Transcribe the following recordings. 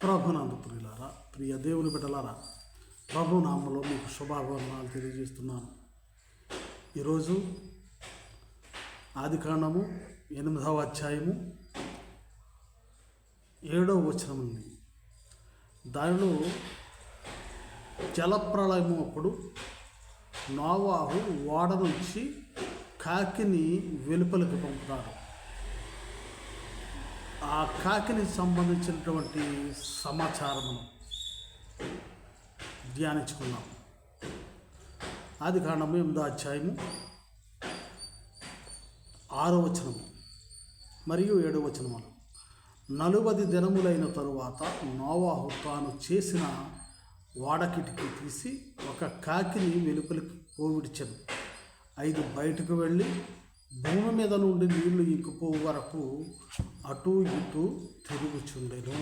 ప్రభునందు ప్రియులారా ప్రియ దేవుని బిడ్డలారా ప్రభు నామంలో మీకు శుభాభరణాలు తెలియజేస్తున్నాను. ఈరోజు ఆదికాండము ఎనిమిదవ అధ్యాయము ఏడవ వచనం ఉంది దానిలో జలప్రళయము అప్పుడు నోవాహు ఓడ నుంచి కాకిని వెలుపలికి పంపుతారు ఆ కాకిని సంబంధించినటువంటి సమాచారమును ధ్యానించుకున్నాం. ఆది కాండము ఎనిమిదో అధ్యాయము ఆరో వచనము మరియు ఏడో వచనములు నలుబది దినములైన తరువాత నోవాహు తాను చేసిన వాడకిటికి తీసి ఒక కాకిని వెలుపలికి పోవిడిచెను. ఐదు బయటకు వెళ్ళి భూమి మీద నుండి నీళ్ళు ఇంకిపో వరకు అటు ఇటు తిరుగుచుండెను.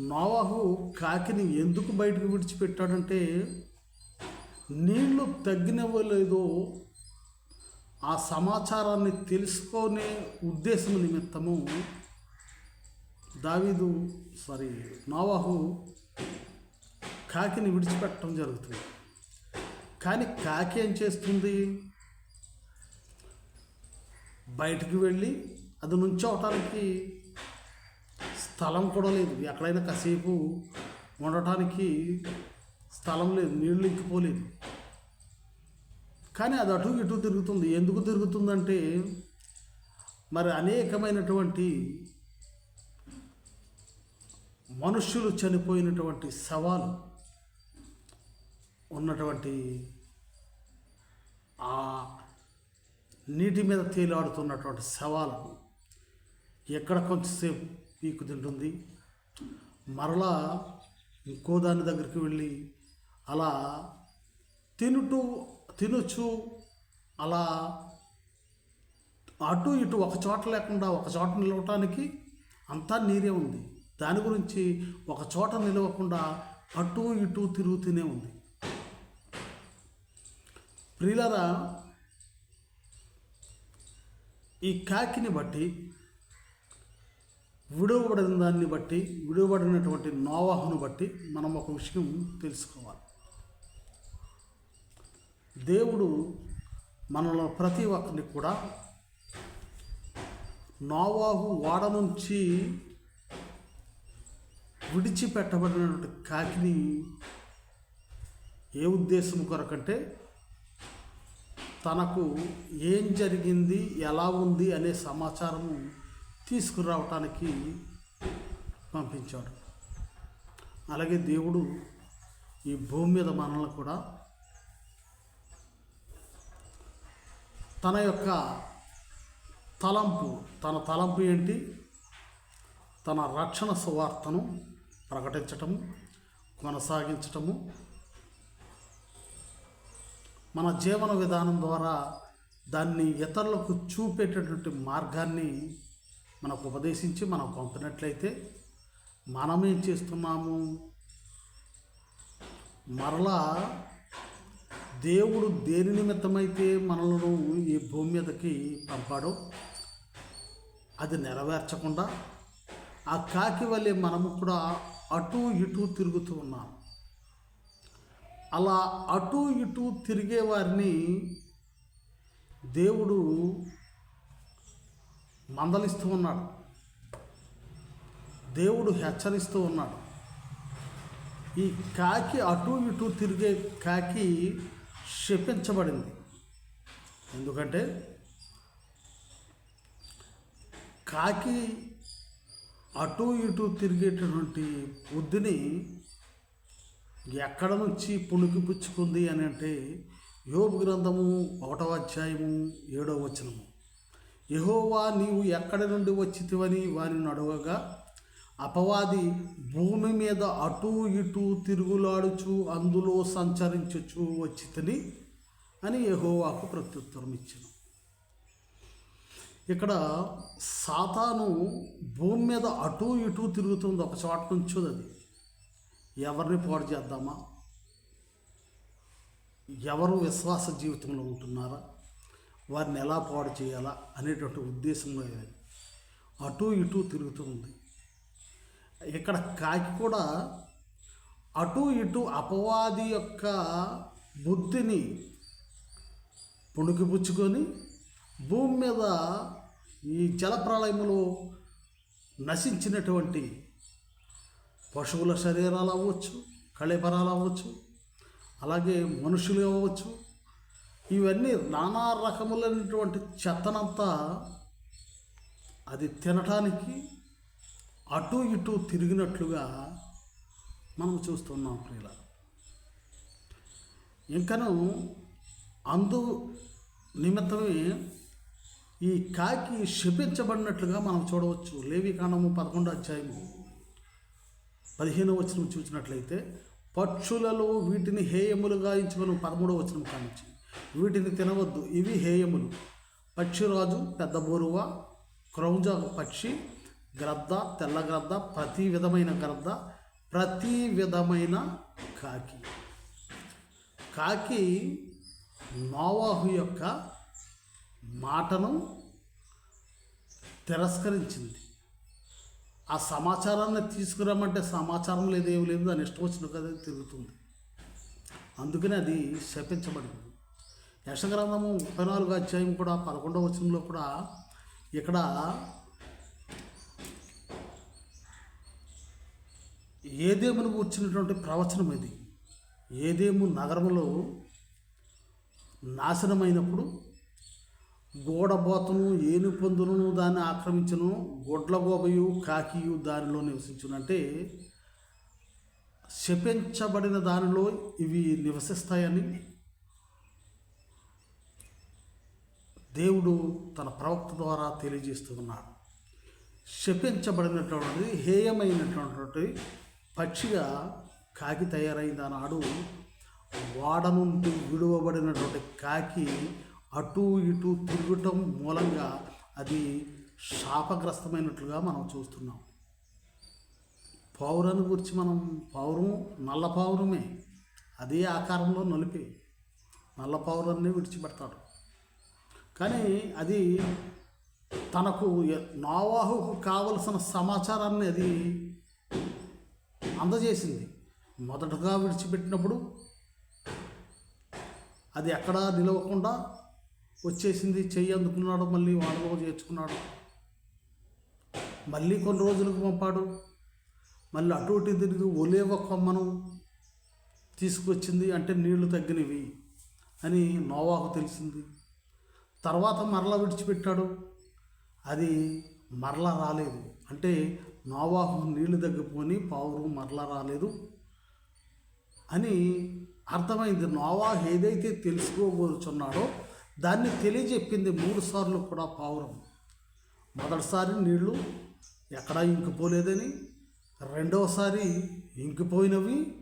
నోవాహు కాకిని ఎందుకు బయటకు విడిచిపెట్టాడంటే నీళ్ళు తగ్గినవ్వలేదో ఆ సమాచారాన్ని తెలుసుకునే ఉద్దేశం నిమిత్తము దావీదు సారీ నోవాహు కాకిని విడిచిపెట్టడం జరుగుతుంది. కానీ కాకి ఏం చేస్తుంది? బయటికి వెళ్ళి అది నుంచోవటానికి స్థలం కూడా లేదు. ఎక్కడైనా కాసేపు ఉండటానికి స్థలం లేదు. నీళ్ళు ఇంకిపోలేదు. కానీ అది అటు ఇటు తిరుగుతుంది. ఎందుకు తిరుగుతుందంటే మరి అనేకమైనటువంటి మనుష్యులు చనిపోయినటువంటి సవాలు ఉన్నటువంటి ఆ నీటి మీద తేలాడుతున్నటువంటి శవాలను ఎక్కడ కొంచెంసేపు పీకు తింటుంది. మరలా ఇంకో దాని దగ్గరికి వెళ్ళి అలా తినుటూ తినొచ్చు. అలా అటు ఇటు ఒక చోట లేకుండా ఒక చోట నిలవటానికి అంతా నీరే ఉంది. దాని గురించి ఒక చోట నిలవకుండా అటు ఇటు తిరుగుతూనే ఉంది. ప్రియులరా ఈ కాకిని బట్టి విడువబడిన దాన్ని బట్టి విడువబడినటువంటి నోవాహును బట్టి మనం ఒక విషయం తెలుసుకోవాలి. దేవుడు మనలో ప్రతి ఒక్కరిని కూడా నోవాహు వాడ నుంచి విడిచిపెట్టబడినటువంటి కాకిని ఏ ఉద్దేశం కొరకంటే తనకు ఏం జరిగింది ఎలా ఉంది అనే సమాచారము తీసుకురావటానికి పంపించాడు. అలాగే దేవుడు ఈ భూమి మీద మనల్ని కూడా తన యొక్క తలంపు తన తలంపు ఏంటి? తన రక్షణ సువార్తను ప్రకటించటము కొనసాగించటము మన జీవన విధానం ద్వారా దాన్ని ఇతరులకు చూపేటటువంటి మార్గాన్ని మనకు ఉపదేశించి మనం పంపినట్లయితే మనమేం చేస్తున్నాము? మరలా దేవుడు దేని నిమిత్తమైతే మనలను ఈ భూమి మీదకి పంపాడో అది నెరవేర్చకుండా ఆ కాకి వల్లే మనము కూడా అటు ఇటు తిరుగుతూ ఉన్నాం. అలా అటు ఇటు తిరిగే వారిని దేవుడు మందలిస్తూ ఉన్నాడు. దేవుడు హెచ్చరిస్తూ ఉన్నాడు. ఈ కాకి అటు ఇటు తిరిగే కాకి శపించబడింది. ఎందుకంటే కాకి అటు ఇటు తిరిగేటటువంటి బుద్ధిని ఎక్కడ నుంచి పుణికి పుచ్చుకుంది అని అంటే యోగు గ్రంథము ఒకటవ అధ్యాయము ఏడవ వచనము. యహోవా నీవు ఎక్కడి నుండి వచ్చితివని వారిని అడగగా అపవాది భూమి మీద అటు ఇటు తిరుగులాడుచు అందులో సంచరించుచు వచ్చితిని అని యహోవాకు ప్రత్యుత్తరం ఇచ్చాను ఇక్కడ సాతాను భూమి మీద అటు ఇటు తిరుగుతుంది ఒక చోట నుంచి అది. ఎవరిని పాడు చేద్దామా? ఎవరు విశ్వాస జీవితంలో ఉంటున్నారా? వారిని ఎలా పాడు చేయాలా అనేటువంటి ఉద్దేశంలో అటు ఇటు తిరుగుతూ ఉంది. ఇక్కడ కాకి కూడా అటు ఇటు అపవాది యొక్క బుద్ధిని పుణుకిపుచ్చుకొని భూమి మీద ఈ జలప్రళయములో నశించినటువంటి పశువుల శరీరాలు అవ్వచ్చు కళేబరాలు అవ్వచ్చు అలాగే మనుషులు అవ్వచ్చు. ఇవన్నీ నానా రకములైనటువంటి చెత్తనంతా అది తినటానికి అటు ఇటు తిరిగినట్లుగా మనం చూస్తున్నాం ప్రియుల ఇంకను అందు నిమిత్తమే ఈ కాకి శపించబడినట్లుగా మనం చూడవచ్చు. లేవికాండము పదకొండో అధ్యాయము పదిహేనో వచనం చూసినట్లయితే పక్షులలో వీటిని హేయములుగా ఎంచుకొని పదమూడవ వచనం కానించి వీటిని తినవద్దు ఇవి హేయములు. పక్షిరాజు పెద్ద బోరువ క్రౌంజ పక్షి గ్రద్ద తెల్ల గ్రద్ద ప్రతి విధమైన గ్రద్ద ప్రతి విధమైన కాకి. కాకి నోవాహు యొక్క మాటను తిరస్కరించింది. ఆ సమాచారాన్ని తీసుకురామంటే సమాచారం లేదు ఏమి లేదు దాని ఇష్టం వచ్చిన కదా తిరుగుతుంది. అందుకని అది శపించబడింది. యశగ్రంథము ముప్పై నాలుగు అధ్యాయం కూడా పదకొండవ వచనంలో కూడా ఇక్కడ ఏదేమును వచ్చినటువంటి ప్రవచనం ఇది? ఏదేము నగరంలో నాశనమైనప్పుడు గోడబోతను ఏనుపొందును దాన్ని ఆక్రమించను గొడ్లగోబయు కాకియు దానిలో నివసించునంటే శపించబడిన దానిలో ఇవి నివసిస్తాయని దేవుడు తన ప్రవక్త ద్వారా తెలియజేస్తున్నాడు. శపించబడినటువంటి హేయమైనటువంటి పక్షిగా కాకి తయారైంది. ఆనాడు వాడ నుండి విడువబడినటువంటి కాకి అటు ఇటు తిరగటం మూలంగా అది శాపగ్రస్తమైనట్లుగా మనం చూస్తున్నాం. పౌరాన్ని గురించి మనం పౌరం నల్ల పౌరమే. అదే ఆకారంలో నలిపే నల్ల పౌరాన్ని విడిచిపెడతాడు. కానీ అది తనకు నావాహుకు నోవాహుకు కావలసిన సమాచారాన్ని అది అందజేసింది. మొదటగా విడిచిపెట్టినప్పుడు అది ఎక్కడా నిలవకుండా వచ్చేసింది చెయ్యి అందుకున్నాడు మళ్ళీ వాడలో చేర్చుకున్నాడు. మళ్ళీ కొన్ని రోజులకు పంపాడు. మళ్ళీ అటు ఇటు తిరిగి ఒలేవ కొమ్మను తీసుకొచ్చింది అంటే నీళ్ళు తగ్గినవి అని నోవాకు తెలిసింది. తర్వాత మరలా విడిచిపెట్టాడు. అది మరలా రాలేదు. అంటే నోవాహు నీళ్ళు తగ్గిపోని పావురు మరలా రాలేదు అని అర్థమైంది. నోవాహు ఏదైతే తెలుసుకోబోచున్నాడో దాన్ని తెలియజెప్పింది మూడు సార్లు కూడా పావురం. మొదటిసారి నీళ్ళు ఎక్కడా ఇంకిపోలేదని రెండవసారి ఇంకిపోయినవి.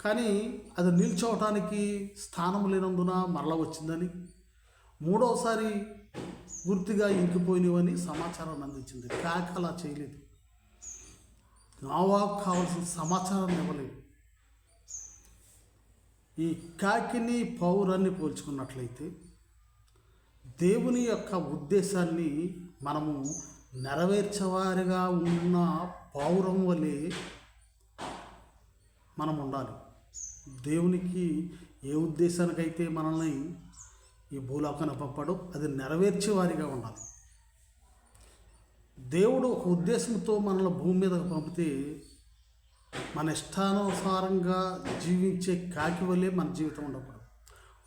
కానీ అది నిల్చోవటానికి స్థానం లేనందున మరల వచ్చిందని మూడవసారి పూర్తిగా ఇంకిపోయినవని సమాచారాన్ని అందించింది. కాకి అలా చేయలేదు. నావాకు కావాల్సిన సమాచారాన్ని ఇవ్వలేదు. ఈ కాకిని పౌరాన్ని పోల్చుకున్నట్లయితే దేవుని యొక్క ఉద్దేశాన్ని మనము నెరవేర్చేవారిగా ఉన్న పౌరం వలె మనం ఉండాలి. దేవునికి ఏ ఉద్దేశానికైతే మనల్ని ఈ భూలోకాన్ని పంపాడో అది నెరవేర్చేవారిగా ఉండాలి. దేవుడు ఒక ఉద్దేశంతో మనల్ని భూమి మీదకి పంపితే మన ఇష్టానుసారంగా జీవించే కాకి వల్లే మన జీవితం ఉండకూడదు.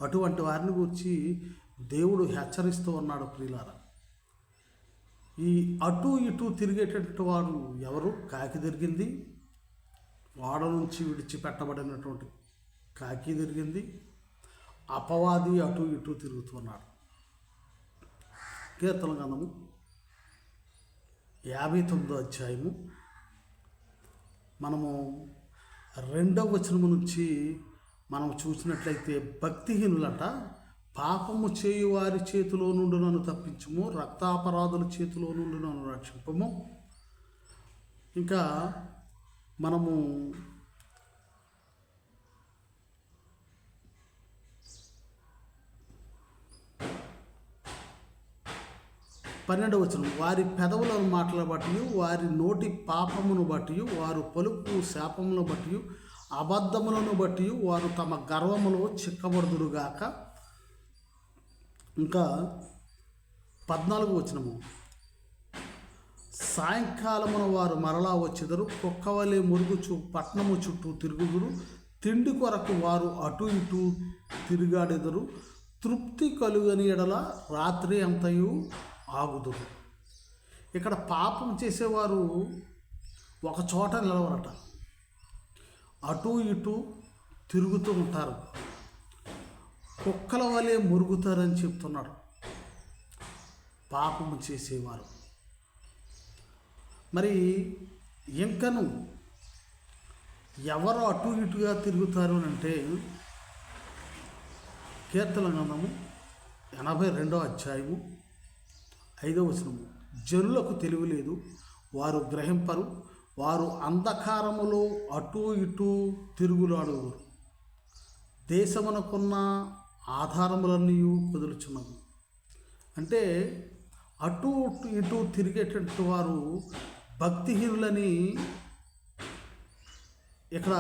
అటువంటి వారిని గురించి దేవుడు హెచ్చరిస్తూ ఉన్నాడు ప్రియులారా. ఈ అటు ఇటు తిరిగేటటువంటి వారు ఎవరు? కాకి తిరిగింది. వాడ నుంచి విడిచిపెట్టబడినటువంటి కాకి తిరిగింది. అపవాది అటు ఇటు తిరుగుతున్నాడు. కీర్తన గంధము యాభై తొమ్మిదో అధ్యాయము మనము రెండవ వచనము నుంచి మనం చూసినట్లయితే భక్తిహీనులట పాపము చేయు వారి చేతిలో నుండి నన్ను తప్పించము రక్తాపరాధుల చేతిలో నుండి నన్ను రక్షింపము. ఇంకా మనము పన్నెండవ వచనం. వారి పెదవులను మాటల బట్టి వారి నోటి పాపమును బట్టి వారు పలుకు శాపమును బట్టి అబద్ధములను బట్టి వారు తమ గర్వములో చిక్కబడుదురుగాక. ఇంకా పద్నాలుగు వచనము. సాయంకాలమున వారు మరలా వచ్చెదరు కుక్కవలే మురుగుచు పట్నము చుట్టూ తిరుగుదురు తిండి కొరకు వారు అటు ఇటు తిరుగాడెదరు. తృప్తి కలుగని ఎడల రాత్రి అంతయు ఆగుదురు. ఇక్కడ పాపం చేసేవారు ఒక చోట నిలవరట. అటు ఇటు తిరుగుతూ ఉంటారు. కుక్కల వలె మురుగుతారని చెప్తున్నాడు. పాపము చేసేవారు. మరి ఇంకను ఎవరు అటు ఇటుగా తిరుగుతారు అని అంటే కీర్తన గ్రంథము ఎనభై రెండో అధ్యాయము ఐదవ వచనము. జనులకు తెలివి లేదు వారు గ్రహింపరు వారు అంధకారములో అటు ఇటు తిరుగులాడువారు దేశమునకున్న ఆధారములన్నీ కుదులుచున్నవి అంటే అటు ఇటు తిరిగేటటువంటి వారు భక్తిహీనులని ఇక్కడ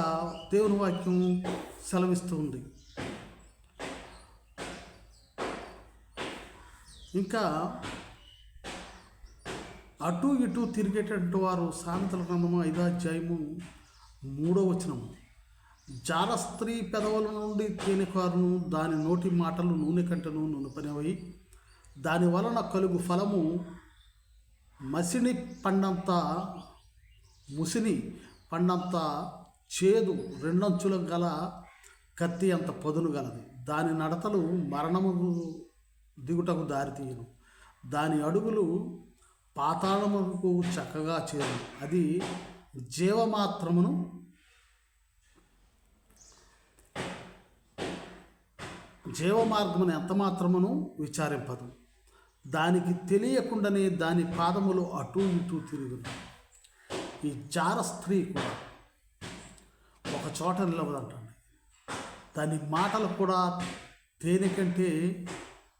దేవుని వాక్యం సెలవిస్తుంది. ఇంకా అటు ఇటు తిరిగేటటువంటి వారు సామెతల గ్రంథము ఐదో అధ్యాయము మూడో వచనము జాల స్త్రీ పెదవుల నుండి తేనెకారును దాని నోటి మాటలు నూనె కంటను నూనె దాని వలన కలుగు ఫలము మసిని పండంత ముసిని పండంత చేదు రెండంచుల గల కత్తి అంత పదును గలది. దాని నడతలు మరణము దిగుటకు దారితీయను. దాని అడుగులు పాతాళముకు చక్కగా చేరు. అది జీవమాత్రమును జీవమార్గమును ఎంత మాత్రమును విచారింపదు. దానికి తెలియకుండానే దాని పాదములు అటు ఇటు తిరుగును. ఈ జార స్త్రీ కూడా ఒక చోట నిలవదంటండి. దాని మాటలు కూడా దేనికంటే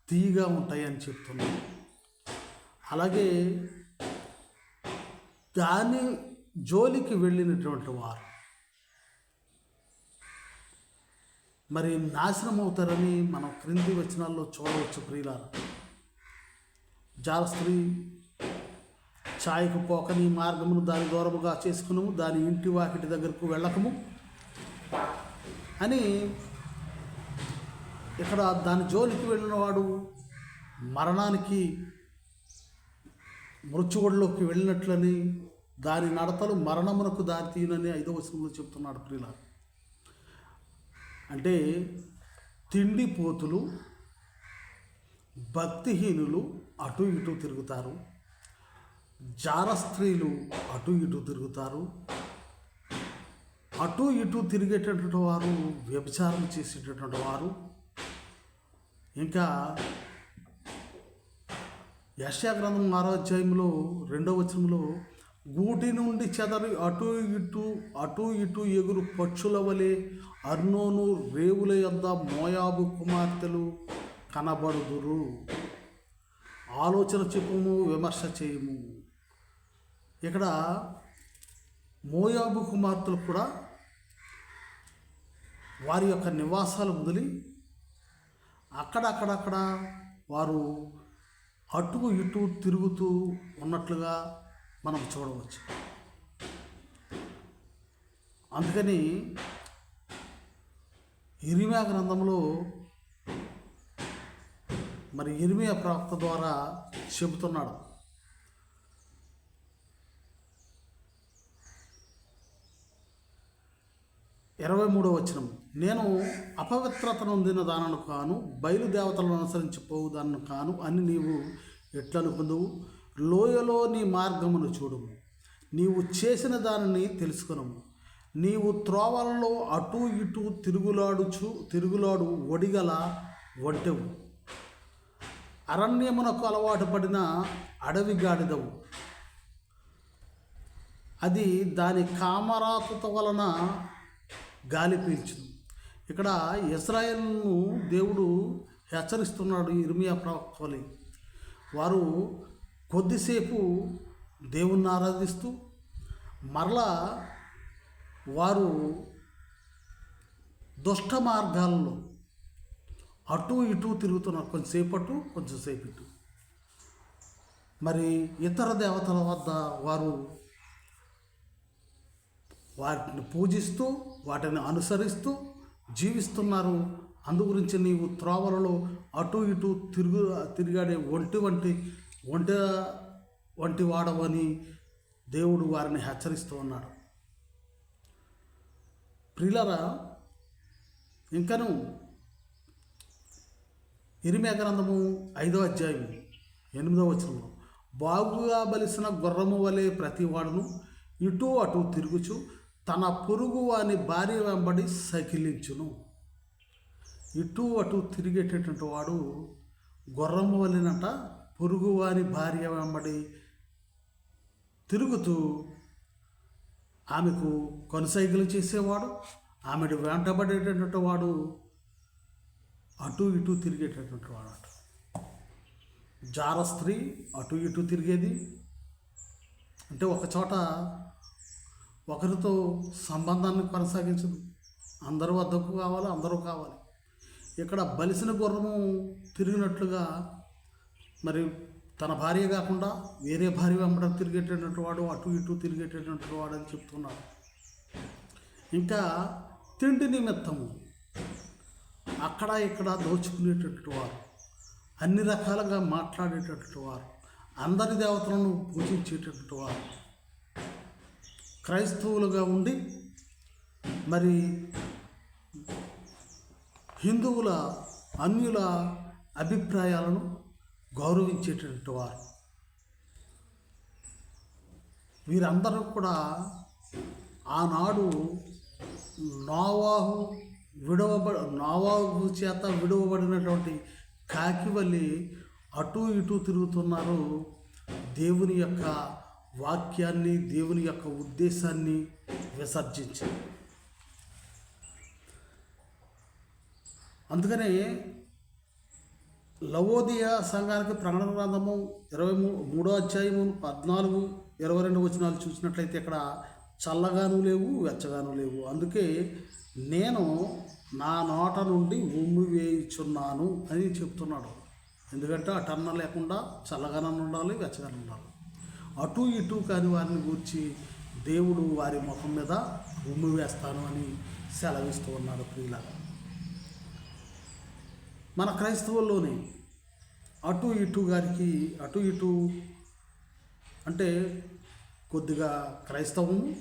తీగా ఉంటాయని చెప్తున్నాను. అలాగే దాని జోలికి వెళ్ళినటువంటి వారు మరి నాశనం అవుతారని మనం క్రింది వచనాల్లో చూడవచ్చు ప్రియులారా. జాలస్త్రీ ఛాయకు పోకని మార్గమును దాని దూరముగా చేసుకును దాని ఇంటి వాకిటి దగ్గరకు వెళ్ళకము అని ఇక్కడ దాని జోలికి వెళ్ళిన వాడు మరణానికి మృత్యువుడిలోకి వెళ్ళినట్లని దాని నడతలు మరణమునకు దారితీయునని ఐదవ వచనంలో చెప్తున్నాడు ప్రియుల అంటే తిండిపోతులు భక్తిహీనులు అటు ఇటు తిరుగుతారు. జార స్త్రీలు అటు ఇటు తిరుగుతారు. అటు ఇటు తిరిగేటటువంటి వారు వ్యభిచారం చేసేటటువంటి వారు. ఇంకా యశాగ్రంథం ఆరో అధ్యాయంలో రెండో వచనంలో గూటి నుండి చెదరి అటు ఇటు అటు ఇటు ఎగురు పక్షుల వలె అర్నోను రేవుల యొద్ద మోయాబు కుమార్తెలు కనబడుదురు. ఆలోచన చెప్పుము విమర్శ చేయము. ఇక్కడ మోయాబు కుమార్తెలు కూడా వారి యొక్క నివాసాలు వదిలి అక్కడక్కడక్కడ వారు అటు ఇటు తిరుగుతూ ఉన్నట్లుగా మనం చూడవచ్చు. అందుకని ఇరిమియా గ్రంథంలో మరి ఇరిమియా ప్రాప్త ద్వారా చెబుతున్నాడు. ఇరవై మూడో వచనం. నేను అపవిత్రతను నొందిన దానను కాను బయలుదేవతలను అనుసరించి పోవు దానను కాను అని నీవు ఎట్లనుకుందువు లోయలో నీ మార్గమును చూడము. నీవు చేసిన దానిని తెలుసుకునము. నీవు త్రోవలలో అటు ఇటు తిరుగులాడుచు తిరుగులాడు ఒడిగల ఒంటెవు. అరణ్యమునకు అలవాటు పడిన అడవి గాడిదవు. అది దాని కామరాతుత వలన గాలి పీల్చును. ఇక్కడ ఇజ్రాయెల్ను దేవుడు హెచ్చరిస్తున్నాడు ఇర్మియా ప్రవక్త వలె. వారు కొద్దిసేపు దేవుణ్ణి ఆరాధిస్తూ మరలా వారు దుష్ట మార్గాల్లో అటు ఇటు తిరుగుతున్నారు. కొంచెంసేపు అటు కొంచెంసేపు ఇటు మరి ఇతర దేవతల వద్ద వారు వాటిని పూజిస్తూ వాటిని అనుసరిస్తూ జీవిస్తున్నారు. అందు గురించి నీవు త్రోవలలో అటు ఇటు తిరుగు తిరిగాడే ఒంటి వంటి ఒంటి వంటి వాడవని దేవుడు వారిని హెచ్చరిస్తూ ఉన్నాడు. ప్రిలరా ఇంకను ఇరిమే గ్రంథము ఐదో అధ్యాయం ఎనిమిదో వచనంలో బాగుగా బలిసిన గుర్రము వలె ప్రతివాడును ఇటు అటు తిరుగుచు తన పొరుగు వాని భార్య వెంబడి సకిలించును. ఇటు అటు తిరిగేటటువంటి వాడు గుర్రము వలినట పొరుగు వాని భార్య వెంబడి తిరుగుతూ ఆమెకు కొనసైగలు చేసేవాడు ఆమెడు వెంటబడేటటువంటి వాడు అటు ఇటు తిరిగేటటువంటి వాడు అట జార స్త్రీ అటు ఇటు తిరిగేది. అంటే ఒక చోట ఒకరితో సంబంధాన్ని కొనసాగించదు. అందరూ వద్దకు కావాలి అందరూ కావాలి. ఇక్కడ బలిసిన గుర్రము తిరిగినట్లుగా మరి తన భార్య కాకుండా వేరే భార్య వెంబడ తిరిగేటటువంటి వాడు అటు ఇటు తిరిగేటటువంటి వాడు అని చెప్తున్నాడు. ఇంకా తిండి నిమిత్తము అక్కడ ఇక్కడ దోచుకునేటటువంటి వారు అన్ని రకాలుగా మాట్లాడేటటువంటి వారు అందరి దేవతలను పూజించేటటువంటి వారు క్రైస్తవులుగా ఉండి మరి హిందువుల అన్యుల అభిప్రాయాలను గౌరవించేటటువంటి వారు. వీరందరూ కూడా ఆనాడు నావాహు విడవబ నావాహు చేత విడవబడినటువంటి కాకివల్లి అటు ఇటు తిరుగుతున్నారు. దేవుని యొక్క వాక్యాన్ని దేవుని యొక్క ఉద్దేశాన్ని విసర్జించింది అందుకనే లవోదియ సంఘానికి ప్రకటన గ్రంథము ఇరవై మూ మూడో అధ్యాయము పద్నాలుగు ఇరవై రెండు వచనాలు చూసినట్లయితే ఇక్కడ చల్లగాను లేవు వెచ్చగాను లేవు. అందుకే నేను నా నోట నుండి ఉమ్మి వేయుచున్నాను అని చెప్తున్నాడు. ఎందుకంటే అటన్న లేకుండా చల్లగానే ఉండాలి వెచ్చగానే ఉండాలి. అటు ఇటు కాని వారిని గూర్చి దేవుడు వారి ముఖం మీద ఉమ్మి వేస్తాను అని సెలవిస్తూ ఉన్నాడు ప్రియుల. మన క్రైస్తవుల్లోనే అటు ఇటు గారికి అటు ఇటు అంటే కొద్దిగా క్రైస్తవం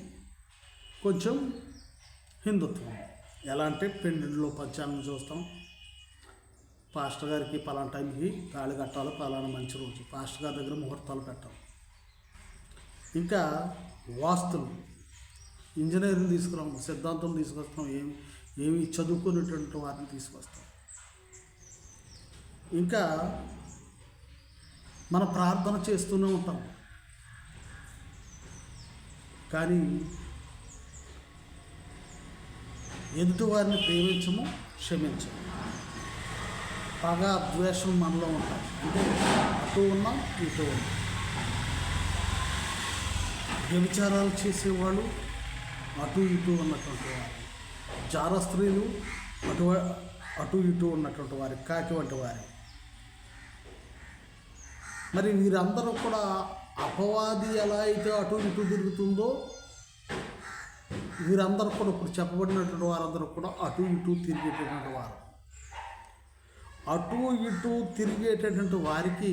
కొంచెం హిందుత్వం. ఎలా అంటే పెండిలో పంచాంగం చూస్తాం. పాస్టర్ గారికి పలానా టైంకి తాళి కట్టాలి పలానా మంచి రోజు. పాస్టర్ గారి దగ్గర ముహూర్తాలు పెట్టాలి. ఇంకా వాస్తులు ఇంజనీరింగ్ తీసుకురాం సిద్ధాంతం తీసుకొస్తాం ఏమి ఏమి చదువుకునేటువంటి వారిని తీసుకొస్తాం. ఇంకా మన ప్రార్థన చేస్తూనే ఉంటాం. కానీ ఎదుటి వారిని ప్రేమించము క్షమించము. పగ ద్వేషం మనలో ఉంటాయి అంటే అటు ఉన్నాం ఇటు ఉన్నాం. వ్యభిచారాలు చేసేవాళ్ళు అటు ఇటు ఉన్నటువంటి వారు. జార స్త్రీలు అటు అటు ఇటు ఉన్నటువంటి వారి కాకి వంటి వారి. మరి వీరందరూ కూడా అపవాది ఎలా అయితే అటు ఇటు తిరుగుతుందో వీరందరూ కూడా ఇప్పుడు చెప్పబడినటువంటి వారందరూ కూడా అటు ఇటు తిరిగేటటువంటి వారు. అటు ఇటు తిరిగేటటువంటి వారికి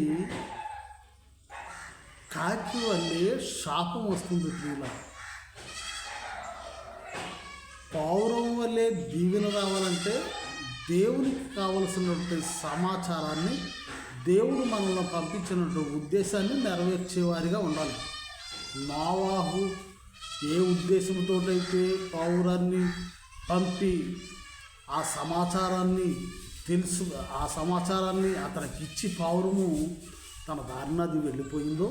కాకి వల్లే శాపం వస్తుంది ప్రియుల పౌరం వల్లే దీవెన రావాలంటే దేవునికి కావలసినటువంటి సమాచారాన్ని దేవుడు మనల్ని పంపించినటువంటి ఉద్దేశాన్ని నెరవేర్చేవారిగా ఉండాలి. నావాహు ఏ ఉద్దేశంతో అయితే పౌరాన్ని పంపి ఆ సమాచారాన్ని తెలుసు ఆ సమాచారాన్ని అతనికి ఇచ్చి పౌరము తన దారిన అది వెళ్ళిపోయిందో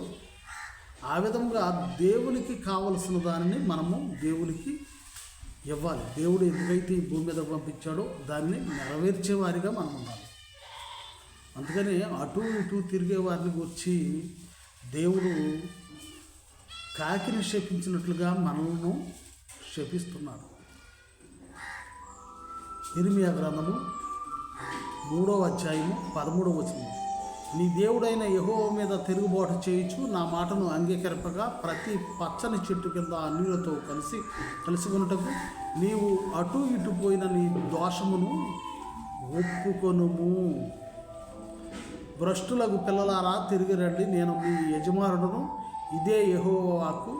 ఆ విధంగా దేవునికి కావలసిన దానిని మనము దేవునికి ఇవ్వాలి. దేవుడు ఎందుకైతే ఈ భూమి మీద పంపించాడో దాన్ని నెరవేర్చేవారిగా మనం ఉండాలి. అందుకని అటు ఇటు తిరిగే వారిని వచ్చి దేవుడు కాకిని శపించినట్లుగా మనల్ని శపిస్తున్నాడు ఇరిమియా గ్రంథము మూడవ అధ్యాయము పదమూడవ వచనం. నీ దేవుడైన యహో మీద తిరుగుబాటు చేయించు. నా మాటను అంగీకరింపగా ప్రతి పచ్చని చెట్టు కింద అన్యులతో కలిసి కలిసి ఉన్నటకు నీవు అటు ఇటు పోయిన నీ దోషమును ఒప్పుకొనుము. భ్రష్టులకు పిల్లలారా తిరిగి రండి. నేను మీ యజమానుడును. ఇదే యహోవాకు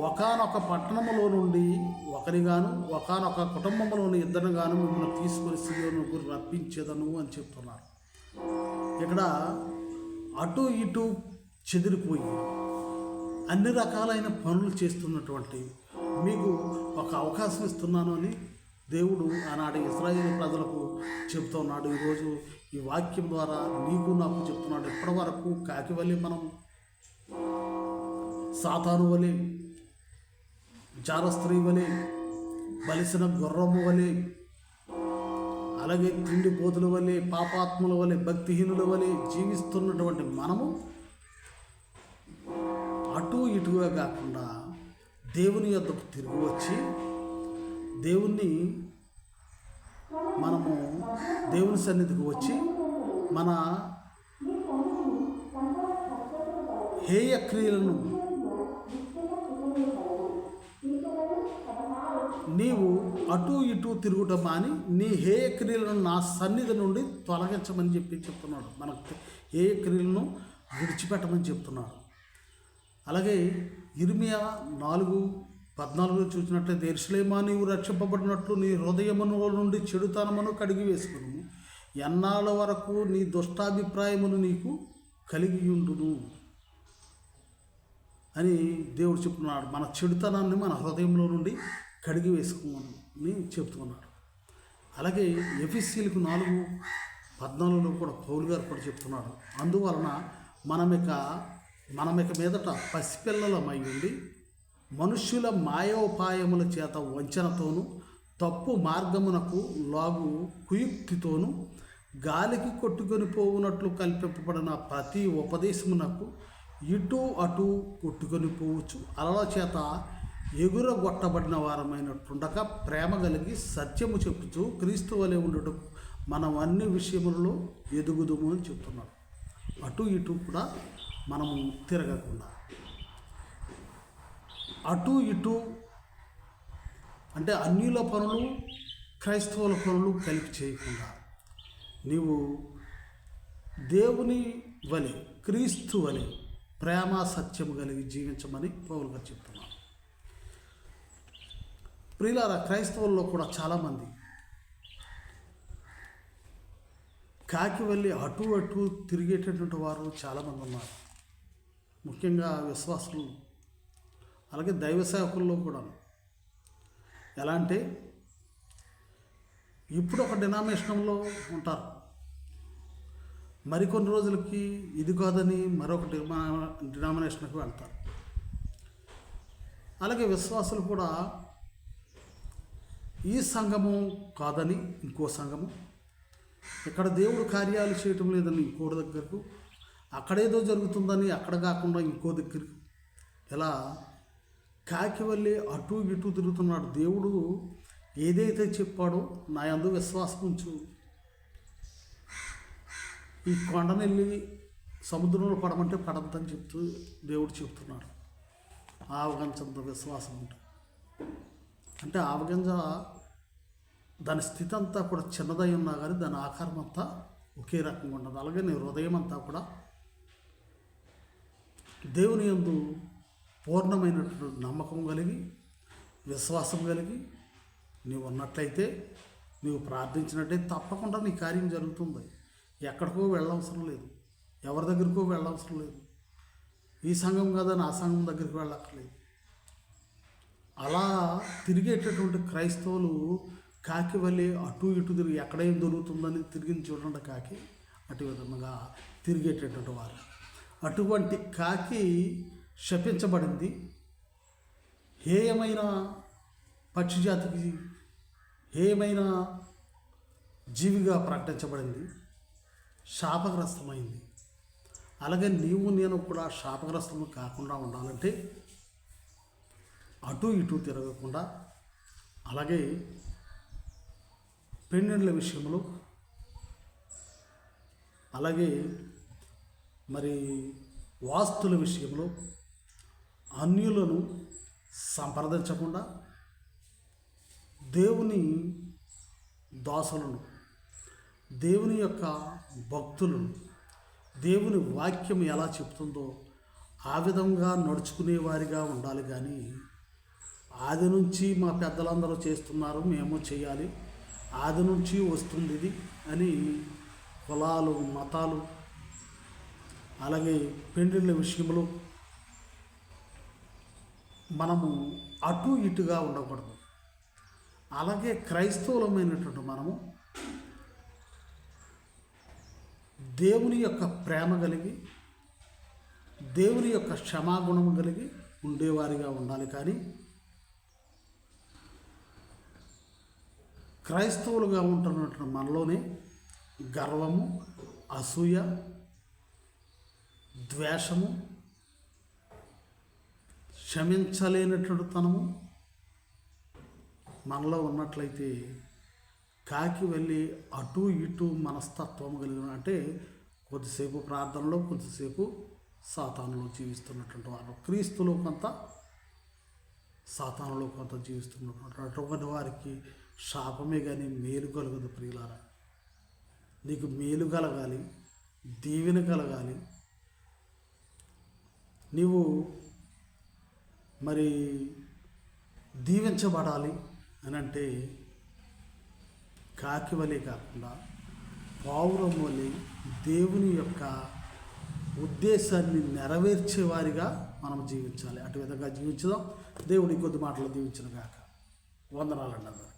ఒకనొక పట్టణములో నుండి ఒకరిగాను ఒకనొక కుటుంబంలోని ఇద్దరుగాను మిమ్మల్ని తీసుకొని సియోనుకు రప్పించేదను అని చెప్తున్నారు. ఇక్కడ అటు ఇటు చెదిరిపోయి అన్ని రకాలైన పనులు చేస్తున్నటువంటి మీకు ఒక అవకాశం ఇస్తున్నాను అని దేవుడు ఆనాడు ఇస్రాయేల్ ప్రజలకు చెబుతున్నాడు ఈరోజు ఈ వాక్యం ద్వారా నీకు నాకు చెప్తున్నాడు. ఇప్పటి వరకు కాకి వలె మనం సాతాను వలె జారస్త్రీ వలె బలిసిన గుర్రము వలె అలాగే నిండిపోతుల వలె పాపాత్ముల వలె భక్తిహీనుల వలె జీవిస్తున్నటువంటి మనము అటు ఇటుగా కాకుండా దేవుని యొద్దకు తిరిగి వచ్చి దేవుణ్ణి మనము దేవుని సన్నిధికి వచ్చి మన హేయ క్రియలను నీవు అటు ఇటు తిరుగుట మాని నీ హేయ క్రియలను నా సన్నిధి నుండి తొలగించమని చెప్పి చెప్తున్నాడు. మనకు హేయ క్రియలను విడిచిపెట్టమని చెప్తున్నాడు. అలాగే ఇర్మియా నాలుగు పద్నాలుగులో చూసినట్లయితే ఎరుసలేమా నీవు రక్షింపబడినట్లు నీ హృదయమును నుండి చెడుతనమును కడిగి వేసుకును. ఎన్నాళ్ళ వరకు నీ దుష్టాభిప్రాయమును నీకు కలిగి ఉండును అని దేవుడు చెప్తున్నాడు. మన చెడుతనాన్ని మన హృదయంలో నుండి కడిగి వేసుకోమని చెప్తున్నాడు అలాగే ఎఫీసీలకు నాలుగు పద్నాలుగులో కూడా పౌలు గారు కూడా చెప్తున్నాడు అందువలన మనమిక మనమిక మీదట పసిపిల్లలమై ఉండి మనుష్యుల మాయోపాయముల చేత వంచనతోనూ తప్పు మార్గమునకు లాగు కుయుక్తితోనూ గాలికి కొట్టుకొని పోవునట్లు కల్పింపబడిన ప్రతి ఉపదేశమునకు ఇటు అటు కొట్టుకొని పోవచ్చు. అలల చేత ఎగురగొట్టబడిన వారమైనట్టుండక ప్రేమ కలిగి సత్యము చెప్పుతూ క్రీస్తు వలె ఉండటం మనం అన్ని విషయములలో ఎదుగుదుము అని చెప్తున్నాడు. అటు ఇటు కూడా మనము తిరగకుండా. అటు ఇటు అంటే అన్యుల పనులు క్రైస్తవుల పనులు కలిపి చేయకుండా నీవు దేవుని వలె క్రీస్తు వలె ప్రేమ సత్యము కలిగి జీవించమని పౌలు చెప్తున్నాను ప్రియులార క్రైస్తవుల్లో కూడా చాలామంది కాకి వెళ్ళి అటు అటు తిరిగేటటువంటి వారు చాలామంది ఉన్నారు. ముఖ్యంగా విశ్వాసులు అలాగే దైవ సేవకుల్లో కూడా ఎలా అంటే ఇప్పుడు ఒక డినామినేషన్లో ఉంటారు. మరికొన్ని రోజులకి ఇది కాదని మరొక డిమా డినామినేషన్కి వెళ్తారు. అలాగే విశ్వాసులు కూడా ఈ సంఘము కాదని ఇంకో సంఘము. ఇక్కడ దేవుడు కార్యాలు చేయటం లేదని ఇంకో దగ్గరకు అక్కడేదో జరుగుతుందని అక్కడ కాకుండా ఇంకో దగ్గరకు. ఇలా కాకి వెళ్ళి అటు ఇటు తిరుగుతున్నాడు. దేవుడు ఏదైతే చెప్పాడో నా అందు విశ్వాసం ఉంచు. ఈ కొండనెళ్ళి సముద్రంలో పడమంటే పడద్దని చెప్తూ దేవుడు చెప్తున్నాడు. ఆవగంచంత విశ్వాసం ఉంటుంది అంటే ఆవగింజ దాని స్థితి అంతా కూడా చిన్నదై ఉన్నా కానీ దాని ఆకారం అంతా ఒకే రకంగా ఉండదు. అలాగే నీ హృదయం అంతా కూడా దేవుని యందు పూర్ణమైనటువంటి నమ్మకం కలిగి విశ్వాసం కలిగి నీవు ఉన్నట్లయితే నీవు ప్రార్థించినట్టయితే తప్పకుండా నీ కార్యం జరుగుతుంది. ఎక్కడికో వెళ్ళవసరం లేదు. ఎవరి దగ్గరికో వెళ్ళవసరం లేదు. ఈ సంఘం కాదని ఆ సంఘం దగ్గరికి వెళ్ళక్కర్లేదు. అలా తిరిగేటటువంటి క్రైస్తవులు కాకి వల్లే అటు ఇటు తిరిగి ఎక్కడేం దొరుకుతుందని తిరిగి చూడండి కాకి. అటు విధంగా తిరిగేటటువంటి వారు. అటువంటి కాకి శపించబడింది. హేయమైన పక్షి జాతికి హేయమైన జీవిగా ప్రకటించబడింది? శాపగ్రస్తమైంది. అలాగే నీవు నేను కూడా శాపగ్రస్తము కాకుండా ఉండాలంటే అటు ఇటు తిరగకుండా అలాగే పెండెంట్ల విషయంలో అలాగే మరి వాస్తుల విషయంలో అన్యులను సంప్రదించకుండా దేవుని దాసులను దేవుని యొక్క భక్తులను దేవుని వాక్యం ఎలా చెప్తుందో ఆ విధంగా నడుచుకునే వారిగా ఉండాలి కానీ ఆది నుంచి మా పెద్దలందరూ చేస్తున్నారు మేము చేయాలి. ఆది నుంచి వస్తుంది ఇది అని కులాలు మతాలు అలాగే పెండ్రిళ్ళ విషయంలో మనము అటు ఇటుగా ఉండకూడదు. అలాగే క్రైస్తవులమైనటువంటి మనము దేవుని యొక్క ప్రేమ కలిగి దేవుని యొక్క క్షమాగుణం కలిగి ఉండేవారిగా ఉండాలి. కానీ క్రైస్తవులుగా ఉంటున్నటువంటి మనలోనే గర్వము అసూయ ద్వేషము క్షమించలేనటువంటి తనము మనలో ఉన్నట్లయితే కాకి వెళ్ళి అటు ఇటు మనస్తత్వం కలిగిన అంటే కొద్దిసేపు ప్రార్థనలో కొద్దిసేపు సాతానులో జీవిస్తున్నటువంటి వారు. క్రీస్తులో కొంత సాతానులో కొంత జీవిస్తున్నటువంటి అటువంటి వారికి శాపమే కానీ మేలు కలగదు ప్రియులారా. నీకు మేలు కలగాలి దీవెన కలగాలి. నీవు మరి దీవించబడాలి అని అంటే కాకి వలె కాకుండా పావురం వలె దేవుని యొక్క ఉద్దేశాన్ని నెరవేర్చేవారిగా మనం జీవించాలి. అటు విధంగా జీవించదాం. దేవుడి కొద్ది మాటలు దీవించిన కాక వందనాలండి అందరూ